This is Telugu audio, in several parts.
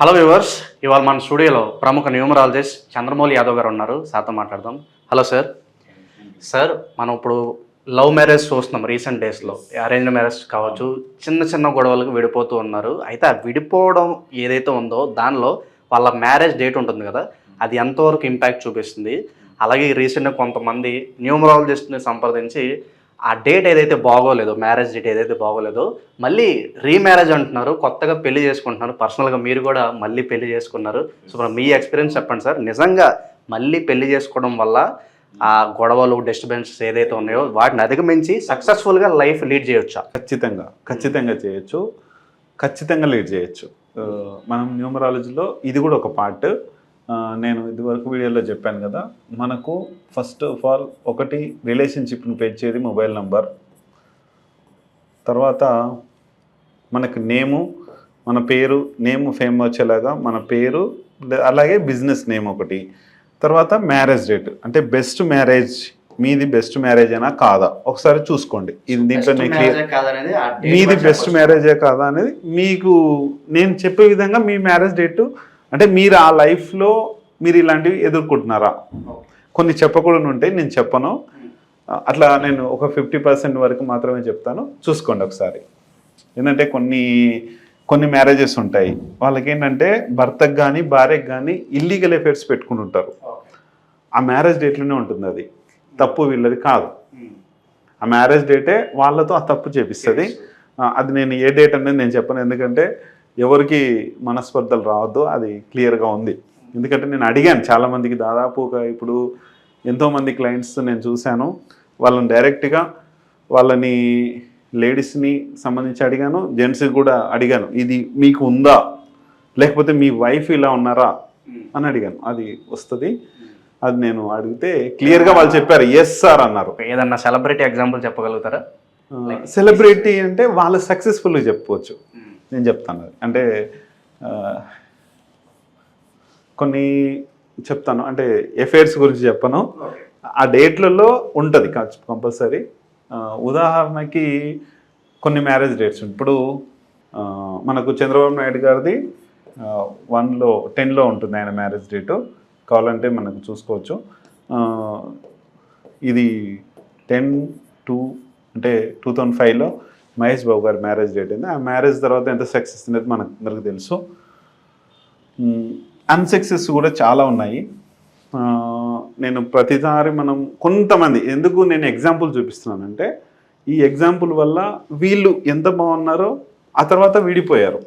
హలో వ్యూవర్స్ ఇవాళ మన స్టూడియోలో ప్రముఖ న్యూమరాలజిస్ట్ చంద్రమౌళి యాదవ్ గారు ఉన్నారు. సార్తో మాట్లాడదాం. హలో సార్ సార్ మనం ఇప్పుడు లవ్ మ్యారేజ్ చూస్తున్నాం రీసెంట్ డేస్లో అరేంజ్ మ్యారేజ్ కావచ్చు చిన్న చిన్న గొడవలకు విడిపోతూ ఉన్నారు. అయితే ఆ విడిపోవడం ఏదైతే ఉందో దానిలో వాళ్ళ మ్యారేజ్ డేట్ ఉంటుంది కదా అది ఎంతవరకు ఇంపాక్ట్ చూపిస్తుంది? అలాగే రీసెంట్గా కొంతమంది న్యూమరాలజిస్ట్ని సంప్రదించి ఆ డేట్ ఏదైతే బాగోలేదో మ్యారేజ్ డేట్ ఏదైతే బాగోలేదో మళ్ళీ రీమ్యారేజ్ అంటున్నారు కొత్తగా పెళ్ళి చేసుకుంటున్నారు. పర్సనల్గా మీరు కూడా మళ్ళీ పెళ్ళి చేసుకున్నారు. సో మీ ఎక్స్పీరియన్స్ చెప్పండి సార్. నిజంగా మళ్ళీ పెళ్ళి చేసుకోవడం వల్ల ఆ గొడవలు డిస్టర్బెన్సెస్ ఏదైతే ఉన్నాయో వాటిని అధిగమించి సక్సెస్ఫుల్గా లైఫ్ లీడ్ చేయొచ్చా? ఖచ్చితంగా ఖచ్చితంగా చేయొచ్చు. ఖచ్చితంగా లీడ్ చేయొచ్చు. మనం న్యూమరాలజీలో ఇది కూడా ఒక పార్ట్. నేను ఇదివరకు వీడియోలో చెప్పాను కదా మనకు ఫస్ట్ ఆఫ్ ఆల్ ఒకటి రిలేషన్షిప్ని పెంచేది మొబైల్ నంబర్ తర్వాత మనకు నేము మన పేరు నేమ్ ఫేమ్ వచ్చేలాగా మన పేరు అలాగే బిజినెస్ నేమ్ ఒకటి. తర్వాత మ్యారేజ్ డేట్ అంటే బెస్ట్ మ్యారేజ్ మీది బెస్ట్ మ్యారేజ్ అయినా కాదా? ఒకసారి చూసుకోండి. ఇది దీంట్లో మీది బెస్ట్ మ్యారేజే కాదా అనేది మీకు నేను చెప్పే విధంగా మీ మ్యారేజ్ డేట్ అంటే మీరు ఆ లైఫ్లో మీరు ఇలాంటివి ఎదుర్కొంటున్నారా? కొన్ని చెప్పకూడదు ఉంటాయి నేను చెప్పను. అట్లా నేను ఒక ఫిఫ్టీ పర్సెంట్ వరకు మాత్రమే చెప్తాను. చూసుకోండి ఒకసారి. ఏంటంటే కొన్ని కొన్ని మ్యారేజెస్ ఉంటాయి. వాళ్ళకి ఏంటంటే భర్తకు కానీ భార్యకు కానీ ఇల్లీగల్ ఎఫైర్స్ పెట్టుకుని ఉంటారు. ఆ మ్యారేజ్ డేట్లోనే ఉంటుంది అది. తప్పు వీళ్ళది కాదు. ఆ మ్యారేజ్ డేటే వాళ్ళతో ఆ తప్పు చేపిస్తుంది. అది నేను ఏ డేట్ అనేది నేను చెప్పను. ఎందుకంటే ఎవరికి మనస్పర్ధలు రావద్దు అది క్లియర్గా ఉంది. ఎందుకంటే నేను అడిగాను చాలామందికి దాదాపుగా ఇప్పుడు ఎంతోమంది క్లయింట్స్ నేను చూశాను. వాళ్ళని డైరెక్ట్గా వాళ్ళని లేడీస్ని సంబంధించి అడిగాను జెంట్స్కి కూడా అడిగాను. ఇది మీకు ఉందా? లేకపోతే మీ వైఫ్ ఇలా ఉన్నారా? అని అడిగాను. అది వస్తుంది. అది నేను అడిగితే క్లియర్గా వాళ్ళు చెప్పారు ఎస్ సార్ అన్నారు. ఏదన్నా సెలబ్రిటీ ఎగ్జాంపుల్ చెప్పగలుగుతారా? సెలబ్రిటీ అంటే వాళ్ళు సక్సెస్ఫుల్గా చెప్పుకోవచ్చు. నేను చెప్తాను. అంటే కొన్ని చెప్తాను. అంటే ఎఫైర్స్ గురించి చెప్పను. ఆ డేట్లలో ఉంటుంది కంపల్సరీ. ఉదాహరణకి కొన్ని మ్యారేజ్ డేట్స్. ఇప్పుడు మనకు చంద్రబాబు నాయుడు గారిది వన్లో టెన్లో ఉంటుంది ఆయన మ్యారేజ్ డేటు. కావాలంటే మనకు చూసుకోవచ్చు. ఇది టెన్ టూ అంటే టూ థౌజండ్ ఫైవ్లో మహేష్ బాబు గారి మ్యారేజ్ డేట్ అయింది ఆ మ్యారేజ్ తర్వాత ఎంత సక్సెస్ అనేది మనకు అందరికి తెలుసు. అన్సక్సెస్ కూడా చాలా ఉన్నాయి. నేను ప్రతిసారి మనం కొంతమంది ఎందుకు నేను ఎగ్జాంపుల్ చూపిస్తున్నానంటే ఈ ఎగ్జాంపుల్ వల్ల వీళ్ళు ఎంత బాగున్నారో ఆ తర్వాత విడిపోయారు.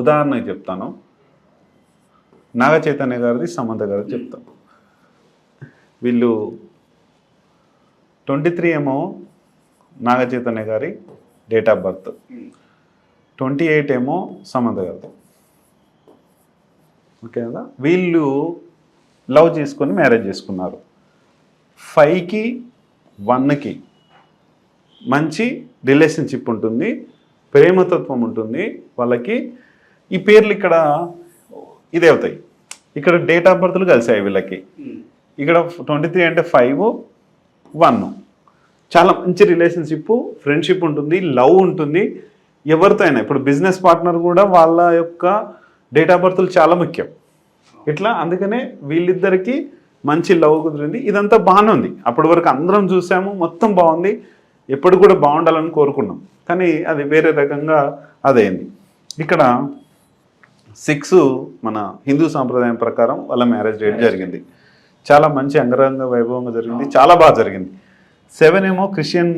ఉదాహరణకి చెప్తాను. నాగ చైతన్య గారిది సమంత గారిది చెప్తాను. వీళ్ళు ట్వంటీ త్రీ ఏమో నాగచైతన్య గారి date of birth. Twenty eight ఏమో సమంత గారిది. ఓకే కదా వీళ్ళు లవ్ చేసుకొని మ్యారేజ్ చేసుకున్నారు. ఫైవ్కి వన్కి మంచి రిలేషన్షిప్ ఉంటుంది ప్రేమతత్వం ఉంటుంది వాళ్ళకి ఈ పేర్లు ఇక్కడ ఇదే అవుతాయి. ఇక్కడ డేట్ ఆఫ్ బర్త్లు కలిసాయి వీళ్ళకి. ఇక్కడ ట్వంటీ త్రీ అంటే ఫైవ్ వన్. చాలా మంచి రిలేషన్షిప్ ఫ్రెండ్షిప్ ఉంటుంది లవ్ ఉంటుంది. ఎవరితో అయినా ఇప్పుడు బిజినెస్ పార్ట్నర్ కూడా వాళ్ళ యొక్క డేట్ ఆఫ్ బర్త్లు చాలా ముఖ్యం. ఇట్లా అందుకనే వీళ్ళిద్దరికి మంచి లవ్ కుదిరింది. ఇదంతా బాగానే ఉంది. అప్పటి వరకు అందరం చూసాము మొత్తం బాగుంది. ఎప్పుడు కూడా బాగుండాలని కోరుకున్నాం. కానీ అది వేరే రకంగా అదైంది. ఇక్కడ సిక్స్ మన హిందూ సాంప్రదాయం ప్రకారం వాళ్ళ మ్యారేజ్ డేట్ జరిగింది. చాలా మంచి అంగరంగ వైభవంగా జరిగింది. చాలా బాగా జరిగింది. సెవెన్ ఏమో క్రిస్టియన్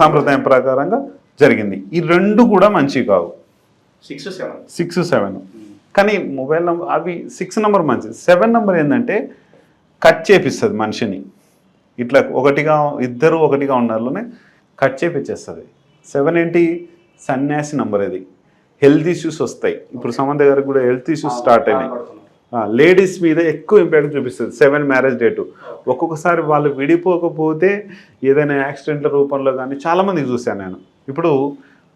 సాంప్రదాయం ప్రకారంగా జరిగింది. ఈ రెండు కూడా మంచివి కావు. Six seven. Six seven. కానీ మొబైల్ నెంబర్ అవి సిక్స్ నెంబర్ మంచిది. సెవెన్ నెంబర్ ఏంటంటే కట్ చేపిస్తుంది మనిషిని. ఇట్లా ఒకటిగా ఇద్దరు ఒకటిగా ఉన్నారులోనే కట్ చేపించేస్తుంది సెవెన్ ఏంటి? సన్యాసి నెంబర్ ఇది. హెల్త్ ఇష్యూస్ వస్తాయి. ఇప్పుడు సమంత గారికి కూడా హెల్త్ ఇష్యూస్ స్టార్ట్ అయినాయి. లేడీస్ మీద ఎక్కువ ఇంపాక్ట్ చూపిస్తుంది. Seven marriage date. ఒక్కొక్కసారి వాళ్ళు విడిపోకపోతే ఏదైనా యాక్సిడెంట్ల రూపంలో కానీ చాలామందికి చూశాను నేను. ఇప్పుడు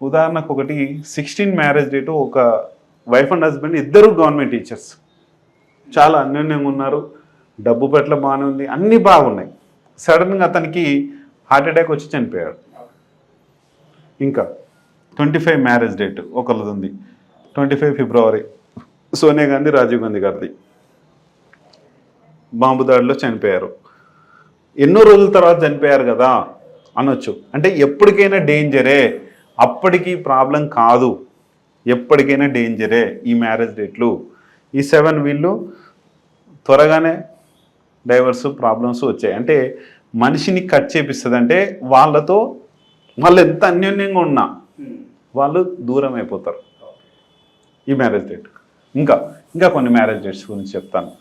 ఉదాహరణకు ఒకటి సిక్స్టీన్ మ్యారేజ్ డేటు ఒక వైఫ్ అండ్ హస్బెండ్ ఇద్దరు గవర్నమెంట్ టీచర్స్ చాలా అన్యోన్యంగా ఉన్నారు డబ్బు పట్ల బాగానే ఉంది అన్నీ బాగున్నాయి. సడన్గా అతనికి హార్ట్ అటాక్ వచ్చి చనిపోయాడు. ఇంకా ట్వంటీ ఫైవ్ మ్యారేజ్ డేట్ ఒకరిది ఉంది. Twenty five February Sonia Gandhi Rajiv Gandhi గారిది. బాంబు దాడిలో చనిపోయారు. ఎన్నో రోజుల తర్వాత చనిపోయారు కదా అనొచ్చు. అంటే ఎప్పటికైనా డేంజరే. అప్పటికి ప్రాబ్లం కాదు. ఎప్పటికైనా డేంజరే ఈ మ్యారేజ్ డేట్లు. ఈ సెవెన్ వీళ్ళు త్వరగానే డైవర్స్ ప్రాబ్లమ్స్ వచ్చాయి. అంటే మనిషిని కట్ చేపిస్తుంది అంటే వాళ్ళతో వాళ్ళు ఎంత అన్యోన్యంగా ఉన్నా వాళ్ళు దూరం అయిపోతారు. ఈ మ్యారేజ్ డేట్. ఇంకా ఇంకా కొన్ని మ్యారేజ్ డేట్స్ గురించి చెప్తాను.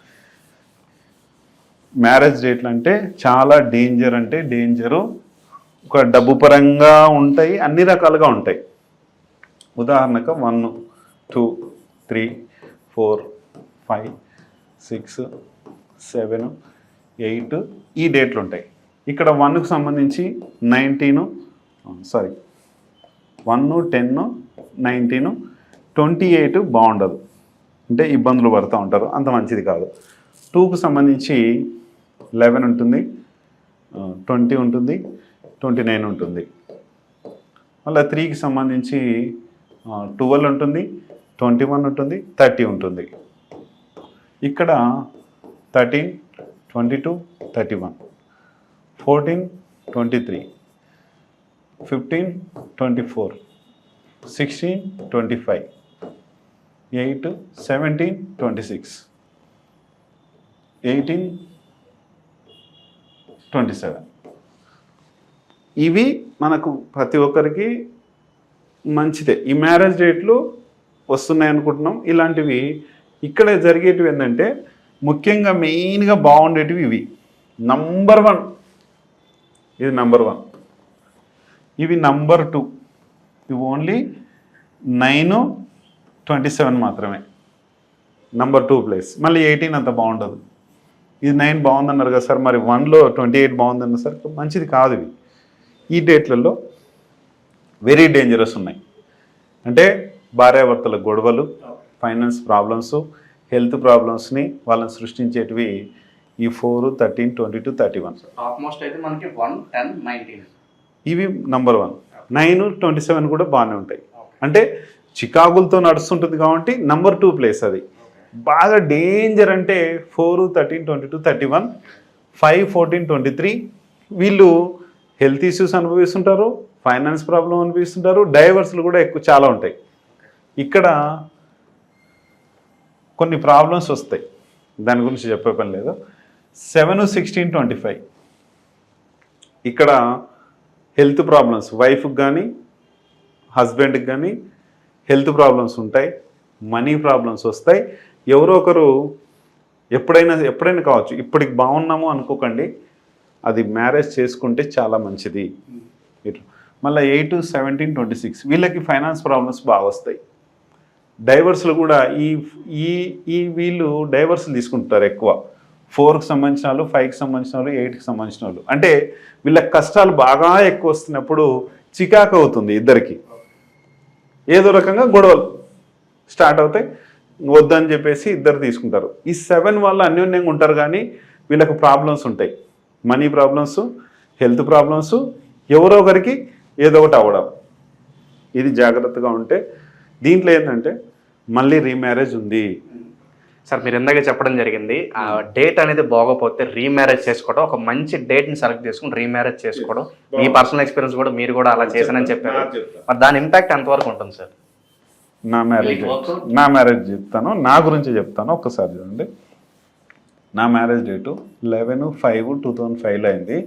మ్యారేజ్ డేట్లు అంటే చాలా డేంజర్ అంటే డేంజరు. ఒక డబ్బు పరంగా ఉంటాయి అన్ని రకాలుగా ఉంటాయి. ఉదాహరణకు one two three four five six seven eight ఈ డేట్లు ఉంటాయి ఇక్కడ వన్కు సంబంధించి nineteen sorry one ten nineteen twenty eight బాగుండదు. అంటే ఇబ్బందులు పడుతూ ఉంటారు అంత మంచిది కాదు. టూకు సంబంధించి లెవెన్ ఉంటుంది ట్వంటీ ఉంటుంది ట్వంటీ నైన్ ఉంటుంది. మళ్ళీ త్రీకి సంబంధించి ట్వెల్వ్ ఉంటుంది ట్వంటీ వన్ ఉంటుంది థర్టీ ఉంటుంది. ఇక్కడ thirteen twenty two thirty one. Fourteen twenty three. Fifteen twenty four. Sixteen twenty five. Eight seventeen twenty six. Eighteen twenty seven. ఇవి మనకు ప్రతి ఒక్కరికి మంచిదే. ఈ మ్యారేజ్ డేట్లు వస్తున్నాయి అనుకుంటున్నాం. ఇలాంటివి ఇక్కడ జరిగేటివి ఏంటంటే ముఖ్యంగా మెయిన్గా బాగుండేటివి ఇవి. నంబర్ వన్ ఇది నంబర్ వన్ ఇవి నంబర్ టూ ఇవి ఓన్లీ నైన్ ట్వంటీ సెవెన్ మాత్రమే. నంబర్ టూ ప్లేస్ మళ్ళీ ఎయిటీన్ అంత బాగుండదు. ఇది నైన్ బాగుందన్నారు కదా సార్ మరి వన్లో ట్వంటీ ఎయిట్ బాగుందన్నారు సార్ మంచిది కాదు ఇవి ఈ డేట్లలో వెరీ డేంజరస్ ఉన్నాయి. అంటే భార్యాభర్తల గొడవలు ఫైనాన్స్ ప్రాబ్లమ్స్ హెల్త్ ప్రాబ్లమ్స్ని వాళ్ళని సృష్టించేటివి ఈ four thirteen twenty two thirty one almost అయితే మనకి వన్ టెన్ నైన్టీన్. ఇవి number one. Nine twenty seven కూడా బాగానే ఉంటాయి. అంటే చికాగులతో నడుస్తుంటుంది కాబట్టి నంబర్ టూ ప్లేస్ అది. బాగా డేంజర్ అంటే four thirteen twenty two thirty one five fourteen twenty three వీళ్ళు హెల్త్ ఇష్యూస్ అనుభవిస్తుంటారు ఫైనాన్స్ ప్రాబ్లం అనిపిస్తుంటారు డైవర్స్లు కూడా ఎక్కువ చాలా ఉంటాయి. ఇక్కడ కొన్ని ప్రాబ్లమ్స్ వస్తాయి. దాని గురించి చెప్పే పని లేదు. సెవెన్ సిక్స్టీన్ ట్వంటీ ఫైవ్ ఇక్కడ హెల్త్ ప్రాబ్లమ్స్ వైఫ్కి కానీ హస్బెండ్కి కానీ హెల్త్ ప్రాబ్లమ్స్ ఉంటాయి మనీ ప్రాబ్లమ్స్ వస్తాయి. ఎవరో ఒకరు ఎప్పుడైనా ఎప్పుడైనా కావచ్చు ఇప్పటికి బాగున్నాము అనుకోకండి అది మ్యారేజ్ చేసుకుంటే చాలా మంచిది. మళ్ళీ ఎయిట్ సెవెంటీన్ ట్వంటీ సిక్స్ వీళ్ళకి ఫైనాన్స్ ప్రాబ్లమ్స్ బాగా వస్తాయి. డైవర్స్లు కూడా ఈ ఈ ఈ వీళ్ళు డైవర్స్లు తీసుకుంటారు ఎక్కువ. ఫోర్కి సంబంధించిన వాళ్ళు ఫైవ్కి సంబంధించిన వాళ్ళు ఎయిట్కి సంబంధించిన వాళ్ళు. అంటే వీళ్ళ కష్టాలు బాగా ఎక్కువ వస్తున్నప్పుడు చికాకు అవుతుంది ఇద్దరికి. ఏదో రకంగా గొడవలు స్టార్ట్ అవుతాయి. వద్దని చెప్పేసి ఇద్దరు తీసుకుంటారు. ఈ సెవెన్ వాళ్ళు అన్యోన్యంగా ఉంటారు కానీ వీళ్ళకు ప్రాబ్లమ్స్ ఉంటాయి. మనీ ప్రాబ్లమ్స్ హెల్త్ ప్రాబ్లమ్స్ ఎవరో ఒకరికి ఏదో ఒకటి అవ్వడం. ఇది జాగ్రత్తగా ఉంటే దీంట్లో ఏంటంటే మళ్ళీ రీమ్యారేజ్ ఉంది. సార్ మీరు ఇందాక చెప్పడం జరిగింది. ఆ డేట్ అనేది బాగోపోతే రీమ్యారేజ్ చేసుకోవడం ఒక మంచి డేట్ని సెలెక్ట్ చేసుకుని రీమ్యారేజ్ చేసుకోవడం. మీ పర్సనల్ ఎక్స్పీరియన్స్ కూడా మీరు కూడా అలా చేశానని చెప్పారు. మరి దాని ఇంపాక్ట్ ఎంతవరకు ఉంటుంది సార్? నా మ్యారేజ్ నా మ్యారేజ్ చెప్తాను. నా గురించి చెప్తాను. ఒక్కసారి చూడండి. నా marriage date eleven five two thousand ఫైవ్లో అయింది.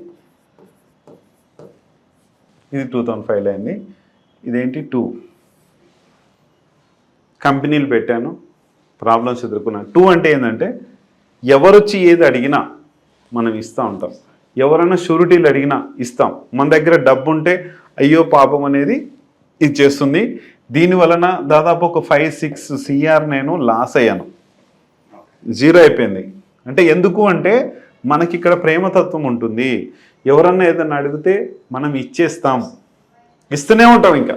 ఇది టూ థౌజండ్ ఫైవ్లో అయింది. ఇదేంటి? టూ కంపెనీలు పెట్టాను. ప్రాబ్లమ్స్ ఎదుర్కొన్నాను. టూ అంటే ఏంటంటే ఎవరొచ్చి ఏది అడిగినా మనం ఇస్తూ ఉంటాం. ఎవరైనా షూరిటీలు అడిగినా ఇస్తాం. మన దగ్గర డబ్బు ఉంటే అయ్యో పాపం అనేది ఇది చేస్తుంది. దీని వలన దాదాపు ఒక ఫైవ్ సిక్స్ సిఆర్ నేను లాస్ అయ్యాను. జీరో అయిపోయింది. అంటే ఎందుకు అంటే మనకి ఇక్కడ ప్రేమతత్వం ఉంటుంది. ఎవరన్నా ఏదన్నా అడిగితే మనం ఇచ్చేస్తాం. ఇస్తూనే ఉంటాం ఇంకా.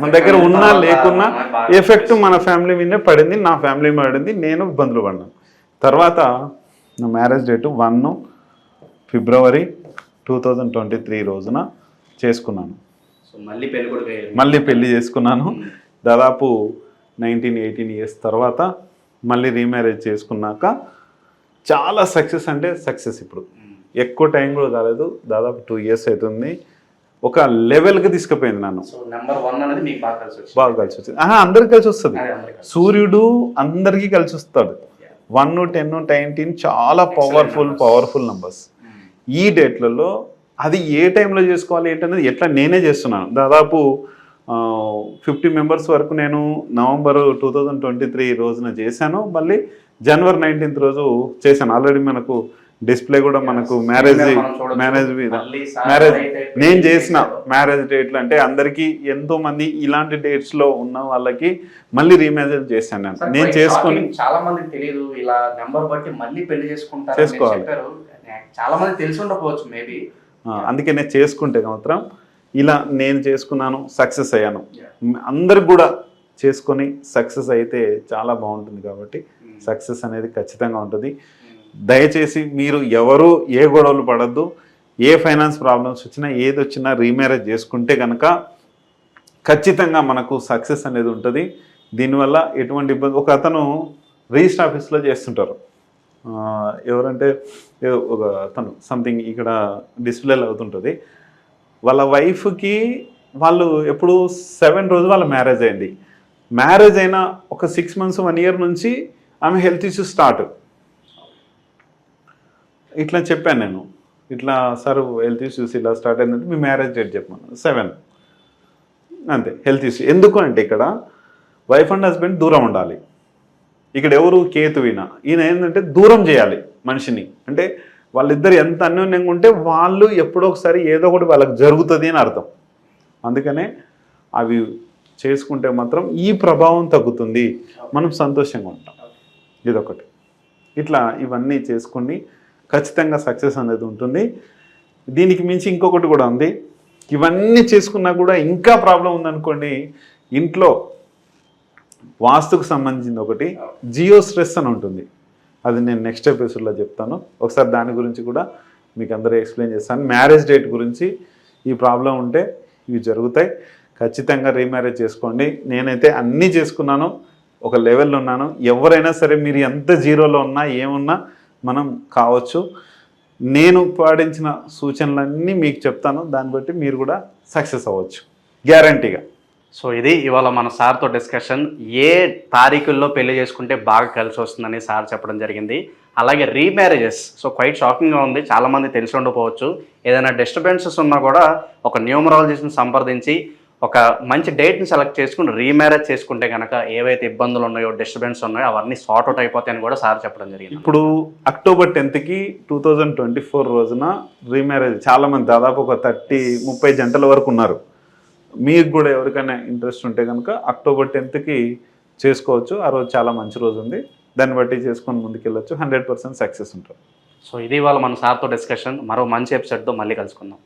మన దగ్గర ఉన్నా లేకున్నా ఎఫెక్ట్ మన ఫ్యామిలీ మీదే పడింది నా ఫ్యామిలీ మీద పడింది నేను ఇబ్బందులు పడినాను తర్వాత నా marriage date one February two thousand twenty three రోజున చేసుకున్నాను. మళ్ళీ పెళ్ళి కూడా మళ్ళీ పెళ్ళి చేసుకున్నాను. దాదాపు నైన్టీన్ ఎయిటీన్ ఇయర్స్ తర్వాత మళ్ళీ రీమ్యారేజ్ చేసుకున్నాక చాలా సక్సెస్ అంటే సక్సెస్ ఇప్పుడు. ఎక్కువ టైం కూడా కాలేదు. దాదాపు టూ ఇయర్స్ అవుతుంది. ఒక లెవెల్కి తీసుకుపోయింది నన్ను. సో నెంబర్ వన్ అనేది మీకు బాగా కలిసి వచ్చింది. అందరికి కలిసి వస్తుంది. సూర్యుడు అందరికీ కలిసి వస్తాడు. వన్ టెన్ నైన్టీన్ చాలా పవర్ఫుల్. Powerful numbers. ఈ డేట్లలో అది ఏ టైంలో చేసుకోవాలి ఏంటనేది ఎట్లా నేనే చేస్తున్నాను దాదాపు ఫిఫ్టీ మెంబర్స్ వరకు నేను November two thousand twenty three రోజున చేశాను మళ్ళీ జనవరి నైన్టీన్త్ రోజు చేశాను ఆల్రెడీ మనకు డిస్ప్లే కూడా మనకు. మ్యారేజ్. మ్యారేజ్ మీద మ్యారేజ్ నేను చేసిన. మ్యారేజ్ డేట్లు అంటే అందరికీ ఎంతో మంది ఇలాంటి డేట్స్లో ఉన్న వాళ్ళకి మళ్ళీ రీమ్యారేజ్ చేశాను నేను నేను చేసుకొని. చాలా మందికి తెలియదు ఇలా నెంబర్ బట్టి మళ్ళీ పెళ్ళి చేసుకుంటారు చేసుకోవాలి. చాలా మంది తెలిసి ఉండకపోవచ్చు మేబీ అందుకే నేను చేసుకుంటే మాత్రం ఇలా నేను చేసుకున్నాను సక్సెస్ అయ్యాను. అందరికి కూడా చేసుకొని సక్సెస్ అయితే చాలా బాగుంటుంది కాబట్టి సక్సెస్ అనేది ఖచ్చితంగా ఉంటుంది. దయచేసి మీరు ఎవరు ఏ గొడవలు పడద్దు ఏ ఫైనాన్స్ ప్రాబ్లమ్స్ వచ్చినా ఏది వచ్చినా రీమ్యారేజ్ చేసుకుంటే కనుక ఖచ్చితంగా మనకు సక్సెస్ అనేది ఉంటుంది. దీనివల్ల ఎటువంటి ఇబ్బంది ఒక అతను రిజిస్టర్ ఆఫీస్లో చేస్తుంటారు. ఎవరంటే ఒక తను సంథింగ్ ఇక్కడ డిస్ప్లేలో అవుతుంటుంది. వాళ్ళ వైఫ్కి వాళ్ళు ఎప్పుడు సెవెన్ రోజు వాళ్ళ మ్యారేజ్ అయింది. మ్యారేజ్ అయిన ఒక సిక్స్ మంత్స్ వన్ ఇయర్ నుంచి ఆమె హెల్త్ ఇష్యూస్ స్టార్ట్ ఇట్లా చెప్పాను నేను. ఇట్లా సార్ హెల్త్ ఇష్యూస్ ఇలా స్టార్ట్ అయిందంటే మీ మ్యారేజ్ డేట్ చెప్పాను సెవెన్ అంతే హెల్త్ ఇష్యూ ఎందుకు అంటే ఇక్కడ వైఫ్ అండ్ హస్బెండ్ దూరం ఉండాలి. ఇక్కడ ఎవరు కేతువిన ఈయన ఏంటంటే దూరం చేయాలి మనిషిని. అంటే వాళ్ళిద్దరు ఎంత అన్యోన్యంగా ఉంటే వాళ్ళు ఎప్పుడో ఒకసారి ఏదో ఒకటి వాళ్ళకి జరుగుతుంది అని అర్థం. అందుకనే అవి చేసుకుంటే మాత్రం ఈ ప్రభావం తగ్గుతుంది. మనం సంతోషంగా ఉంటాం. ఇదొకటి. ఇట్లా ఇవన్నీ చేసుకుని ఖచ్చితంగా సక్సెస్ అనేది ఉంటుంది. దీనికి మించి ఇంకొకటి కూడా ఉంది. ఇవన్నీ చేసుకున్నా కూడా ఇంకా ప్రాబ్లం ఉందనుకోండి ఇంట్లో వాస్తుకు సంబంధించింది ఒకటి జియో స్ట్రెస్ అని ఉంటుంది. అది నేను నెక్స్ట్ ఎపిసోడ్లో చెప్తాను. ఒకసారి దాని గురించి కూడా మీకు అందరూ ఎక్స్ప్లెయిన్ చేస్తాను. మ్యారేజ్ డేట్ గురించి ఈ ప్రాబ్లం ఉంటే ఇవి జరుగుతాయి. ఖచ్చితంగా రీమ్యారేజ్ చేసుకోండి. నేనైతే అన్నీ చేసుకున్నాను. ఒక లెవెల్లో ఉన్నాను. ఎవరైనా సరే మీరు ఎంత జీరోలో ఉన్నా ఏమున్నా మనం కావచ్చు. నేను పాటించిన సూచనలన్నీ మీకు చెప్తాను. దాన్ని బట్టి మీరు కూడా సక్సెస్ అవ్వచ్చు. గ్యారంటీగా. సో ఇది ఇవాళ మన సార్తో డిస్కషన్. ఏ తారీఖుల్లో పెళ్ళి చేసుకుంటే బాగా కలిసి వస్తుందని సార్ చెప్పడం జరిగింది. అలాగే రీమ్యారేజెస్. సో క్వైట్ షాకింగ్గా ఉంది. చాలామంది తెలిసి ఉండకపోవచ్చు ఏదైనా డిస్టర్బెన్సెస్ ఉన్నా కూడా ఒక న్యూమరాలజిస్ట్ని సంప్రదించి ఒక మంచి డేట్ని సెలెక్ట్ చేసుకుని రీమ్యారేజ్ చేసుకుంటే కనుక ఏవైతే ఇబ్బందులు ఉన్నాయో డిస్టర్బెన్స్ ఉన్నాయో అవన్నీ సార్ట్ అవుట్ అయిపోతాయని కూడా సార్ చెప్పడం జరిగింది. ఇప్పుడు అక్టోబర్ టెన్త్కి టూ థౌజండ్ ట్వంటీ ఫోర్ రోజున రీమ్యారేజ్ చాలామంది దాదాపు ఒక థర్టీ ముప్పై జంటల వరకు ఉన్నారు. మీకు కూడా ఎవరికైనా ఇంట్రెస్ట్ ఉంటే కనుక అక్టోబర్ టెన్త్కి చేసుకోవచ్చు. ఆ రోజు చాలా మంచి రోజు ఉంది. దాన్ని బట్టి చేసుకొని ముందుకెళ్ళొచ్చు. హండ్రెడ్ పర్సెంట్ సక్సెస్ ఉంటుంది. సో ఇది ఇవాళ మన సార్తో డిస్కషన్. మరో మంచి ఎపిసోడ్తో మళ్ళీ కలుసుకుందాం.